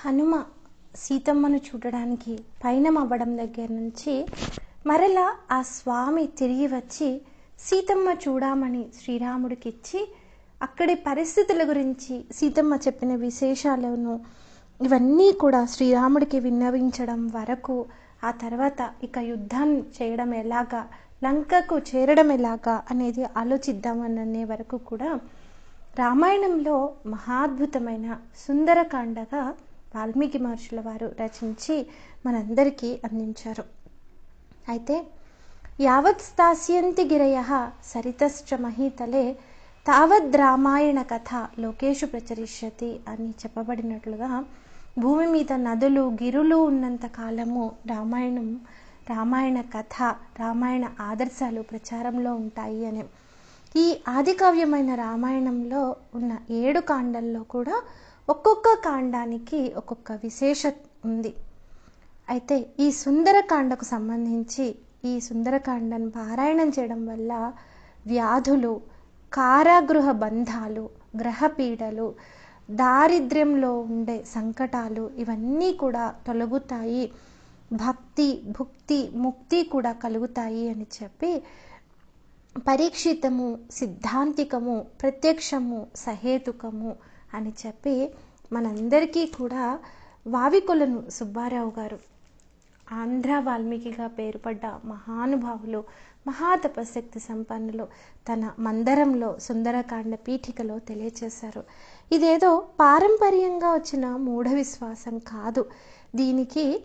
హనుమ సీతమ్మను చూడడానికి పయనం అవ్వడం దగ్గర నుంచి మరలా ఆ స్వామి తిరిగి వచ్చి సీతమ్మ చూడమని శ్రీరాముడికి ఇచ్చి అక్కడి పరిస్థితుల గురించి సీతమ్మ చెప్పిన విశేషాలను ఇవన్నీ కూడా శ్రీరాముడికి విన్నవించడం వరకు ఆ తర్వాత ఇక యుద్ధం చేయడం ఎలాగా లంకకు చేరడం ఎలాగా అనేది ఆలోచిద్దామననే వరకు కూడా రామాయణంలో మహాద్భుతమైన సుందరకాండగా వాల్మీకి మహర్షుల వారు రచించి మనందరికీ అందించారు. అయితే యావత్ స్థాస్యంతి గిరయ సరితశ్చ మహీతలే తావద్ రామాయణ కథ లోకేషు ప్రచరిష్యతి అని చెప్పబడినట్లుగా భూమి మీద నదులు గిరులు ఉన్నంత కాలము రామాయణం రామాయణ కథ రామాయణ ఆదర్శాలు ప్రచారంలో ఉంటాయి అని. ఈ ఆదికావ్యమైన రామాయణంలో ఉన్న ఏడు కాండల్లో కూడా ఒక్కొక్క కాండానికి ఒక్కొక్క విశేష ఉంది. అయితే ఈ సుందరకాండకు సంబంధించి ఈ సుందరకాండను పారాయణం చేయడం వల్ల వ్యాధులు కారాగృహ బంధాలు గ్రహపీడలు దారిద్ర్యంలో ఉండే సంకటాలు ఇవన్నీ కూడా తొలగుతాయి. భక్తి భుక్తి ముక్తి కూడా కలుగుతాయి అని చెప్పి పరీక్షితము సిద్ధాంతికము ప్రత్యక్షము సహేతుకము అని చెప్పి మనందరికీ కూడా వావికొలను సుబ్బారావు గారు ఆంధ్ర వాల్మీకిగా పేరుపడ్డ మహానుభావులు మహాతపశక్తి సంపన్నులు తన మందరంలో సుందరకాండ పీఠికలో తెలియచేశారు. ఇదేదో పారంపర్యంగా వచ్చిన మూఢ విశ్వాసం కాదు. దీనికి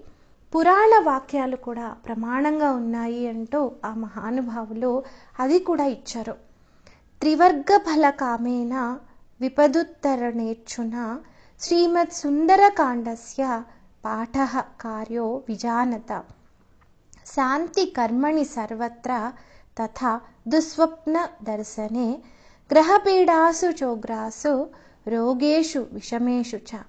పురాణ వాక్యాలు కూడా ప్రమాణంగా ఉన్నాయి అంటూ ఆ మహానుభావులు అది కూడా ఇచ్చారు. త్రివర్గ ఫల కామేన విపదుత్తరణేచ్చున శ్రీమత్ సుందరకాండస్య పాఠ కార్యో విజానత. శాంతి కర్మణి సర్వత్ర తథా దుస్వప్న దర్శనే గ్రహపీడాసు చోగ్రాసు రోగేషు విషమేషు చ.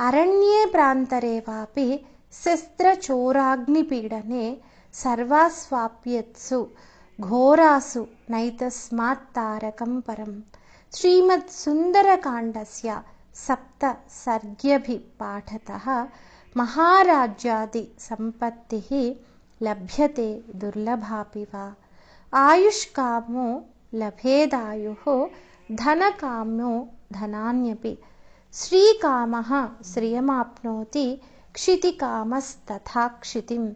అరణ్యే ప్రాంతరే వాపి శస్త్రచోరాగ్నిపీడనే సర్వాస్వాప్యత్సు ఘోరాసు నైతస్మాత్ తారకం పరం. श्रीमत्सुन्दरकाण्डस्य सप्तसर्ग्यभिपाठतः महाराज्यादिसम्पत्तिः लभ्यते दुर्लभापि वा? आयुष्कामो लभेदायुः धनकामनो धनान्यपि। श्रीकामः श्रियमाप्नोति क्षितिकामस्तथा क्षितिं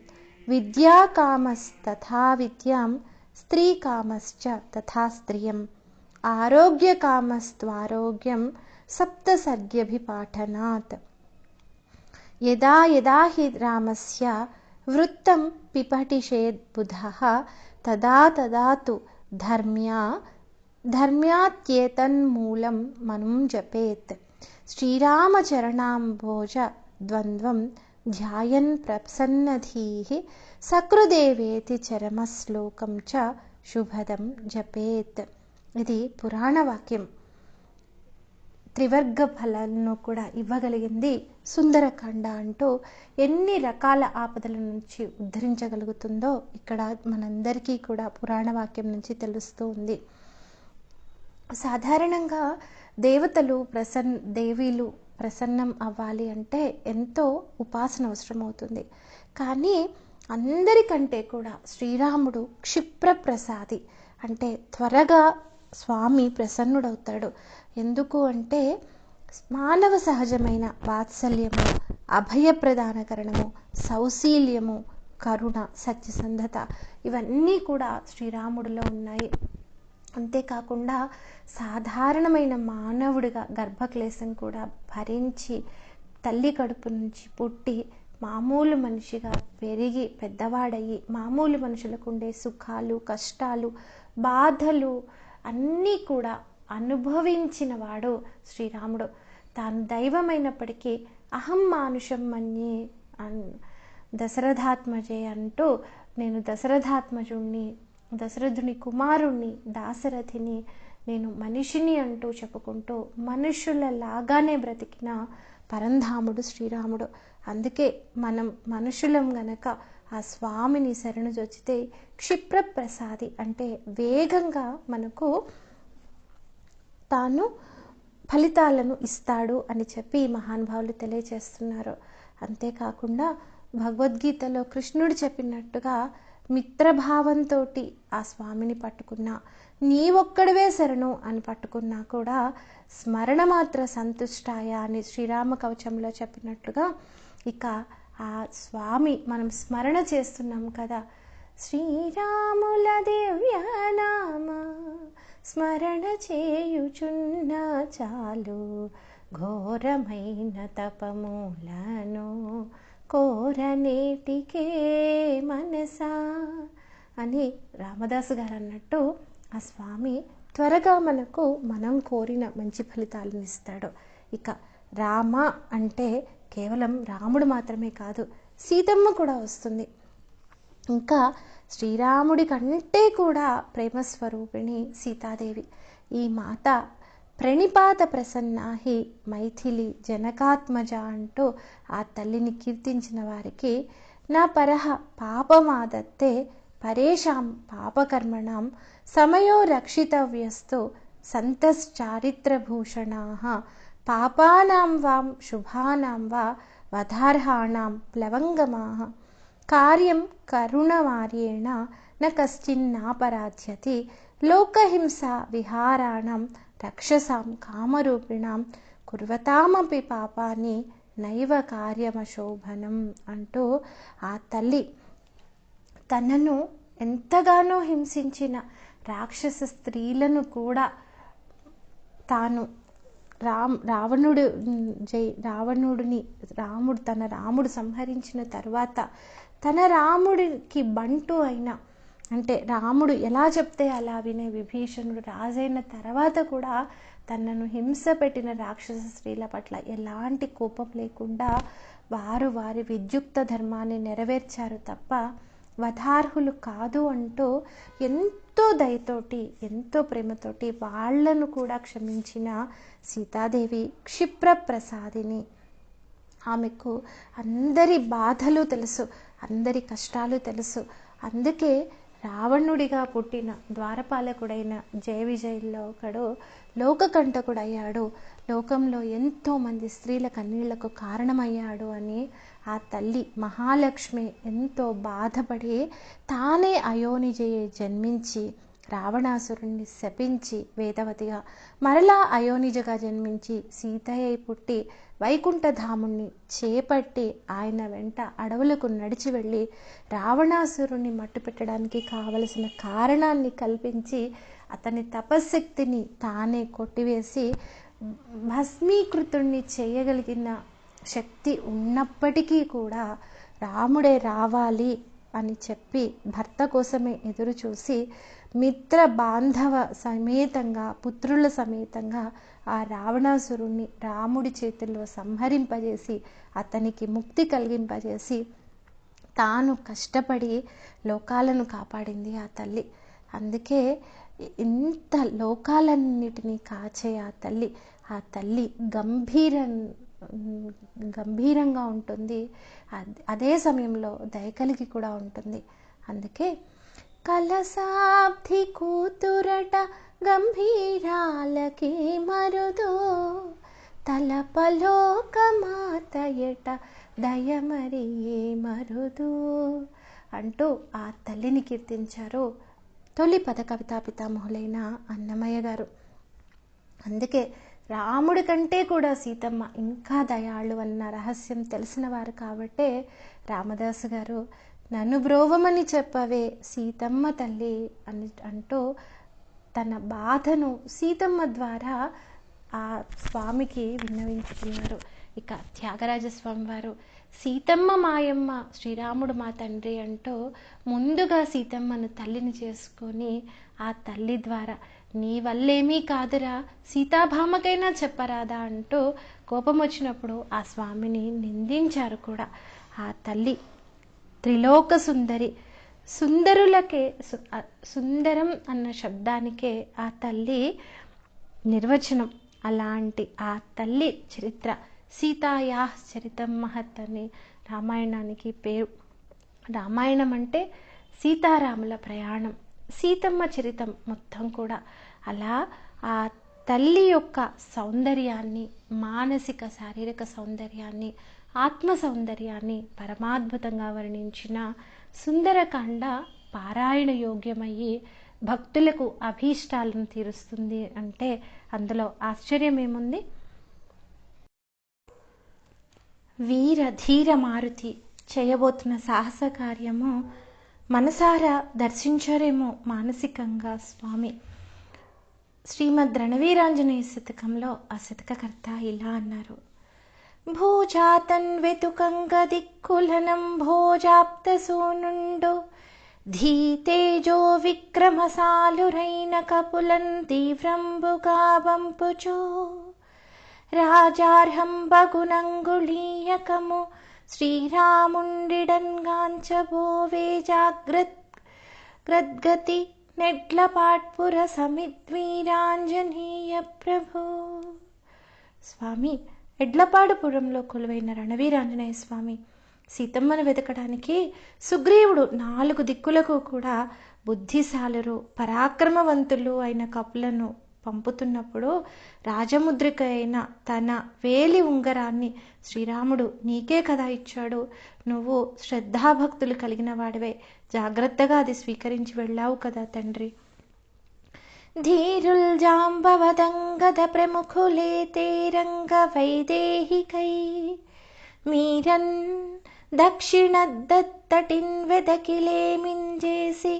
विद्याकामस्तथा विद्यां स्त्रीकामश्च तथा स्त्रियम् आरोग्यकामस्त्वारोग्यं सप्तसर्ग्यभिपाठनात्। यदा यदा हि रामस्य वृत्तं पिपठिषेद्बुधः तदा तदा तु धर्म्या धर्म्यात्येतन्मूलं मनुं जपेत्। श्रीरामचरणाम्भोज ध्यायन् प्रसन्नधीः सकृदेवेति चरमश्लोकं च शुभदं जपेत्। ఇది పురాణ వాక్యం త్రివర్గ ఫలాలను కూడా ఇవ్వగలిగింది సుందరకాండ అంటూ ఎన్ని రకాల ఆపదల నుంచి ఉద్ధరించగలుగుతుందో ఇక్కడ మనందరికీ కూడా పురాణ వాక్యం నుంచి తెలుస్తూ ఉంది. సాధారణంగా దేవతలు ప్రసన్ దేవీలు ప్రసన్నం అవ్వాలి అంటే ఎంతో ఉపాసన అవసరమవుతుంది. కానీ అందరికంటే కూడా శ్రీరాముడు క్షిప్రప్రసాది అంటే త్వరగా స్వామి ప్రసన్నుడవుతాడు. ఎందుకు అంటే మానవ సహజమైన వాత్సల్యము అభయప్రదానకరణము సౌశీల్యము కరుణ సత్యసంధత ఇవన్నీ కూడా శ్రీరాముడిలో ఉన్నాయి. అంతేకాకుండా సాధారణమైన మానవుడిగా గర్భక్లేశం కూడా భరించి తల్లి కడుపు నుంచి పుట్టి మామూలు మనిషిగా పెరిగి పెద్దవాడయ్యి మామూలు మనుషులకు ఉండే సుఖాలు కష్టాలు బాధలు అన్నీ కూడా అనుభవించిన వాడు శ్రీరాముడు. తాను దైవమైనప్పటికీ అహం మానుషం మన్యే అన్ దశరథాత్మజే అంటూ నేను దశరథాత్మజుణ్ణి దశరథుని కుమారుణ్ణి దాశరథిని నేను మనిషిని అంటూ చెప్పుకుంటూ మనుషులలాగానే బ్రతికిన పరంధాముడు శ్రీరాముడు. అందుకే మనం మనుషులం గనక ఆ స్వామిని శరణు చొచ్చితే క్షిప్రప్రసాది అంటే వేగంగా మనకు తాను ఫలితాలను ఇస్తాడు అని చెప్పి మహానుభావులు తెలియజేస్తున్నారు. అంతేకాకుండా భగవద్గీతలో కృష్ణుడు చెప్పినట్టుగా మిత్రభావంతో ఆ స్వామిని పట్టుకున్నా నీ ఒక్కడివే శరణు అని పట్టుకున్నా కూడా స్మరణ మాత్ర సంతుష్టాయ అని శ్రీరామ కవచంలో చెప్పినట్లుగా ఇక ఆ స్వామి మనం స్మరణ చేస్తున్నాం కదా. శ్రీరాముల దివ్యనామ స్మరణ చేయుచున్న చాలు. ఘోరమైన తపమూలను కోరనేటికే మనసా అని రామదాసు గారు అన్నట్టు ఆ స్వామి త్వరగా మనకు మనం కోరిన మంచి ఫలితాలను ఇస్తాడు. ఇక రామ అంటే కేవలం రాముడు మాత్రమే కాదు సీతమ్మ కూడా వస్తుంది. ఇంకా శ్రీరాముడి కంటే కూడా ప్రేమస్వరూపిణి సీతాదేవి. ఈ మాత ప్రణిపాత ప్రసన్నాహి మైథిలి జనకాత్మజ అంటూ ఆ తల్లిని కీర్తించిన వారికి నా పరహ పాపమాదత్తే పరేషాం పాపకర్మణం సమయో రక్షితవ్యస్తు సంతశ్చారిత్రభూషణా పాపానాం వాం శుభానాం వా వధార్హాణాం ప్లవంగమా. కార్యం కరుణవార్యేణ న కశ్చిన్నాపరాధ్యతి లోకహింస విహారాణం రక్షసాం కామరూపిణాం కుర్వతామపి పాపాన్ని నైవ కార్యమశోభనం అంటూ ఆ తల్లి తనను ఎంతగానో హింసించిన రాక్షస స్త్రీలను కూడా తాను రామ్ రావణుడు జై రావణుడిని రాముడు తన రాముడు సంహరించిన తర్వాత తన రాముడికి బంటు అయిన అంటే రాముడు ఎలా చెప్తే అలా వినే విభీషణుడు రాజైన తర్వాత కూడా తనను హింస పెట్టిన రాక్షస స్త్రీల పట్ల ఎలాంటి కోపం లేకుండా వారు వారి విద్యుక్త ధర్మాన్ని నెరవేర్చారు తప్ప వధార్హులు కాదు అంటూ ఎంతో దయతోటి ఎంతో ప్రేమతోటి వాళ్ళను కూడా క్షమించిన సీతాదేవి క్షిప్ర ప్రసాదిని ఆమెకు అందరి బాధలు తెలుసు అందరి కష్టాలు తెలుసు. అందుకే రావణుడిగా పుట్టిన ద్వారపాలకుడైన జయ విజయుల్లో ఒకడు లోకకంటకుడయ్యాడు. లోకంలో ఎంతో మంది స్త్రీల కన్నీళ్ళకు కారణమయ్యాడు అని ఆ తల్లి మహాలక్ష్మి ఎంతో బాధపడి తానే అయోనిజయ జన్మించి రావణాసురుణ్ణి శపించి వేదవతిగా మరలా అయోనిజగా జన్మించి సీతయ్య పుట్టి వైకుంఠధాముణ్ణి చేపట్టి ఆయన వెంట అడవులకు నడిచి వెళ్ళి రావణాసురుణ్ణి మట్టుపెట్టడానికి కావలసిన కారణాన్ని కల్పించి అతని తపశక్తిని తానే కొట్టివేసి భస్మీకృతుణ్ణి చేయగలిగిన శక్తి ఉన్నప్పటికీ కూడా రాముడే రావాలి అని చెప్పి భర్త కోసమే ఎదురు చూసి మిత్ర బాంధవ సమేతంగా పుత్రుల సమేతంగా ఆ రావణాసురుణ్ణి రాముడి చేతుల్లో సంహరింపజేసి అతనికి ముక్తి కలిగింపజేసి తాను కష్టపడి లోకాలను కాపాడింది ఆ తల్లి. అందుకే ఇంత లోకాలన్నిటినీ కాచే ఆ తల్లి ఆ తల్లి గంభీర గంభీరంగా ఉంటుంది. అదే సమయంలో దయకలిగి కూడా ఉంటుంది. అందుకే కలసాబ్ధి కూతురట గంభీరాలకి మరుదో. తలపలోకమాతయట దయమరియే మరుదు? అంటూ ఆ తల్లిని కీర్తించారు తొలి పద కవితా పితామహులైన అన్నమయ్య గారు. అందుకే రాముడి కంటే కూడా సీతమ్మ ఇంకా దయాళు అన్న రహస్యం తెలిసిన వారు కాబట్టే రామదాసు గారు నన్ను బ్రోవమని చెప్పవే సీతమ్మ తల్లి అని అంటూ తన బాధను సీతమ్మ ద్వారా ఆ స్వామికి విన్నవించుకున్నారు. ఇక త్యాగరాజస్వామి వారు సీతమ్మ మాయమ్మ శ్రీరాముడు మా తండ్రి అంటూ ముందుగా సీతమ్మను తల్లిని చేసుకొని ఆ తల్లి ద్వారా నీ వల్లేమీ కాదురా సీతాభామకైనా చెప్పరాదా అంటూ కోపం వచ్చినప్పుడు ఆ స్వామిని నిందించారు కూడా. ఆ తల్లి త్రిలోక సుందరి. సుందరులకే సుందరం అన్న శబ్దానికే ఆ తల్లి నిర్వచనం. అలాంటి ఆ తల్లి చరిత్ర. సీతాయా చరితం మహత్ అని రామాయణానికి పేరు. రామాయణం అంటే సీతారాముల ప్రయాణం. సీతమ్మ చరితం మొత్తం కూడా. అలా ఆ తల్లి యొక్క సౌందర్యాన్ని మానసిక శారీరక సౌందర్యాన్ని ఆత్మ సౌందర్యాన్ని పరమాద్భుతంగా వర్ణించిన సుందరకాండ పారాయణ యోగ్యమయ్యి భక్తులకు అభీష్టాలను తీరుస్తుంది అంటే అందులో ఆశ్చర్యం ఏముంది వీర ధీర మారుతి చేయబోతున్న సాహస కార్యము మనసారా దర్శించారేమో మానసికంగా స్వామి. శ్రీమద్ రణవీరాంజనేయ శతకంలో ఆ శతకకర్త ఇలా అన్నారు. भोजातन्वितुकङ्गदिक्कुलनं भोजाप्तसूनुण्डो। धीतेजो भोजाप्तसूनुतेजो विक्रमसालुरैन कपुलं तीव्रम्बुगावम्पुचो राजार्हं बगुनङ्गुलीयकमु श्रीरामुण्डिडङ्गाञ्च भोवे जागृत् कृद्गति नेड्लपाटपुरसमिद्वीराञ्जनीय प्रभो स्वामी ఎడ్లపాడుపురంలో కొలువైన రణవీరాంజనేయ స్వామి సీతమ్మను వెతకడానికి సుగ్రీవుడు నాలుగు దిక్కులకు కూడా బుద్ధిశాలురు పరాక్రమవంతులు అయిన కపులను పంపుతున్నప్పుడు రాజముద్రిక అయిన తన వేలి ఉంగరాన్ని శ్రీరాముడు నీకే కదా ఇచ్చాడు. నువ్వు శ్రద్ధాభక్తులు కలిగిన వాడివే. జాగ్రత్తగా అది స్వీకరించి వెళ్ళావు కదా తండ్రి. धीरुजाम्बवदङ्गदप्रमुखुलेते ते रङ्गवैदेहिकै मीरन् दक्षिणदत्तटिन्वद मिञ्जेसि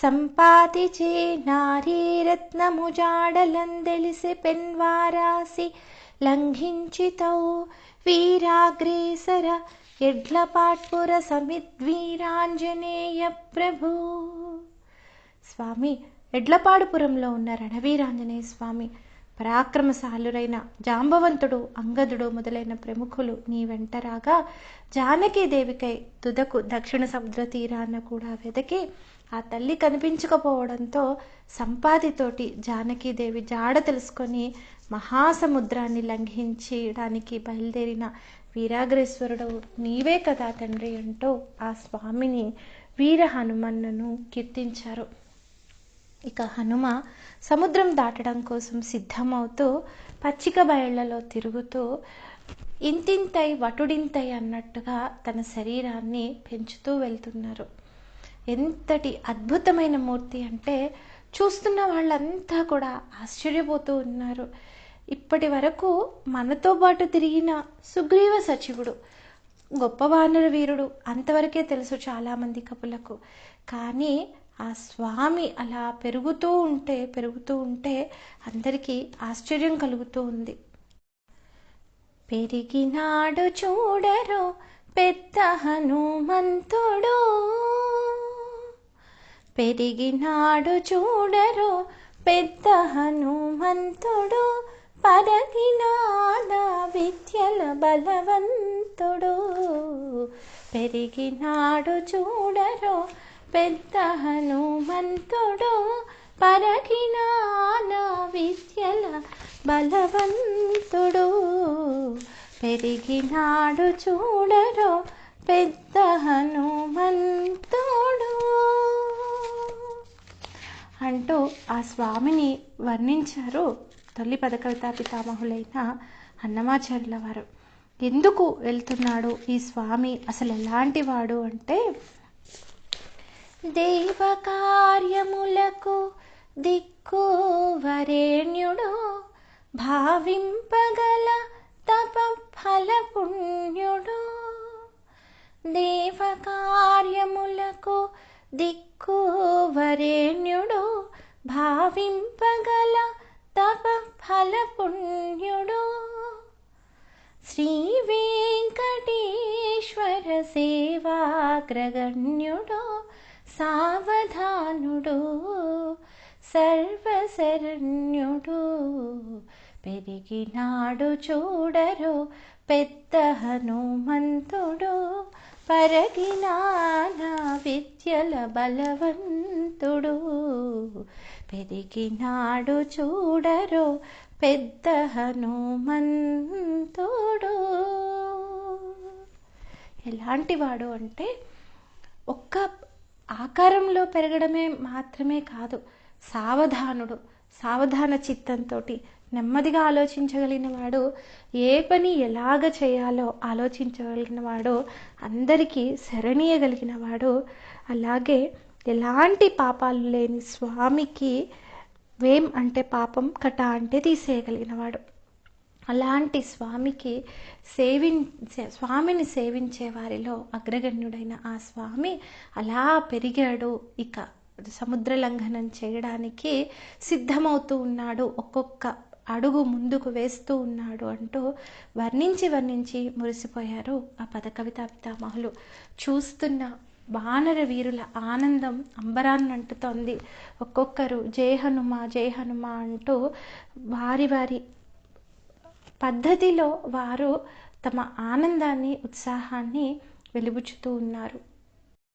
सम्पाति चे नारीरत्नमुजालन्दलिसि पेन्वारासि लङ्घिञ्चितौ वीराग्रेसर यड्लपाट्पुरसमिद्वीराञ्जनेयप्रभु। स्वामी ఎడ్లపాడుపురంలో ఉన్న రణవీరాంజనేయ స్వామి పరాక్రమశాలురైన జాంబవంతుడు అంగదుడు మొదలైన ప్రముఖులు నీ వెంట రాగా జానకీదేవికై తుదకు దక్షిణ సముద్ర తీరాన కూడా వెదకి ఆ తల్లి కనిపించకపోవడంతో సంపాదితోటి జానకీదేవి జాడ తెలుసుకొని మహాసముద్రాన్ని లంఘించడానికి బయలుదేరిన వీరాగ్రేశ్వరుడు నీవే కదా తండ్రి అంటూ ఆ స్వామిని వీర హనుమన్నను కీర్తించారు. ఇక హనుమ సముద్రం దాటడం కోసం సిద్ధమవుతూ పచ్చిక బయళ్ళలో తిరుగుతూ ఇంతింతై వటుడింతై అన్నట్టుగా తన శరీరాన్ని పెంచుతూ వెళ్తున్నారు. ఎంతటి అద్భుతమైన మూర్తి అంటే చూస్తున్న వాళ్ళంతా కూడా ఆశ్చర్యపోతూ ఉన్నారు. ఇప్పటి వరకు మనతో పాటు తిరిగిన సుగ్రీవ సచివుడు గొప్ప వానర వీరుడు అంతవరకే తెలుసు చాలామంది కపులకు. కానీ ఆ స్వామి అలా పెరుగుతూ ఉంటే పెరుగుతూ ఉంటే అందరికీ ఆశ్చర్యం కలుగుతూ ఉంది. పెరిగినాడు చూడరు పెద్ద హనుమంతుడు. పెరిగినాడు చూడరు పెద్ద హనుమంతుడు. పరగినాద విద్యల బలవంతుడు. పెరిగినాడు చూడరు పెద్ద హనుమంతుడు పరగినాన విద్యల బలవంతుడు. పెరిగినాడు చూడరు పెద్ద హనుమంతుడు అంటూ ఆ స్వామిని వర్ణించారు తొలి పదకవితా పితామహులైన అన్నమాచార్యుల వారు. ఎందుకు వెళ్తున్నాడు ఈ స్వామి? అసలు ఎలాంటి వాడు అంటే దేవకార్యములకు దిక్కు వరేణ్యుడు భావింపగల తప ఫల పుణ్యుడు దేవకార్యములకు దిక్కు వరేణ్యుడు భావింపగల తప ఫల పుణ్యుడు శ్రీ వెంకటేశ్వర సేవాగ్రగణ్యుడు సావధానుడు సర్వశరణ్యుడు. పెరిగినాడు చూడరు పెద్ద హనుమంతుడు పరగినాన విద్యల బలవంతుడు. పెరిగినాడు చూడరు పెద్ద హనుమంతుడు ఎలాంటి వాడు అంటే ఒక్క ఆకారంలో పెరగడమే మాత్రమే కాదు సావధానుడు సావధాన చిత్తంతో నెమ్మదిగా ఆలోచించగలిగిన వాడు ఏ పని ఎలాగ చేయాలో ఆలోచించగలిగిన వాడు అందరికీ శరణీయగలిగిన వాడు అలాగే ఎలాంటి పాపాలు లేని స్వామికి వేం అంటే పాపం కట అంటే తీసేయగలిగినవాడు. అలాంటి స్వామికి సేవిం స్వామిని సేవించే వారిలో అగ్రగణ్యుడైన ఆ స్వామి అలా పెరిగాడు. ఇక సముద్ర లంఘనం చేయడానికి సిద్ధమవుతూ ఉన్నాడు. ఒక్కొక్క అడుగు ముందుకు వేస్తూ ఉన్నాడు అంటూ వర్ణించి వర్ణించి మురిసిపోయారు ఆ పదకవిత పితామహులు చూస్తున్న వానర వీరుల ఆనందం అంబరాన్ని అంటుతోంది. ఒక్కొక్కరు జయ హనుమ జయ హనుమ అంటూ వారి వారి పద్ధతిలో వారు తమ ఆనందాన్ని ఉత్సాహాన్ని వెలుబుచుతూ ఉన్నారు.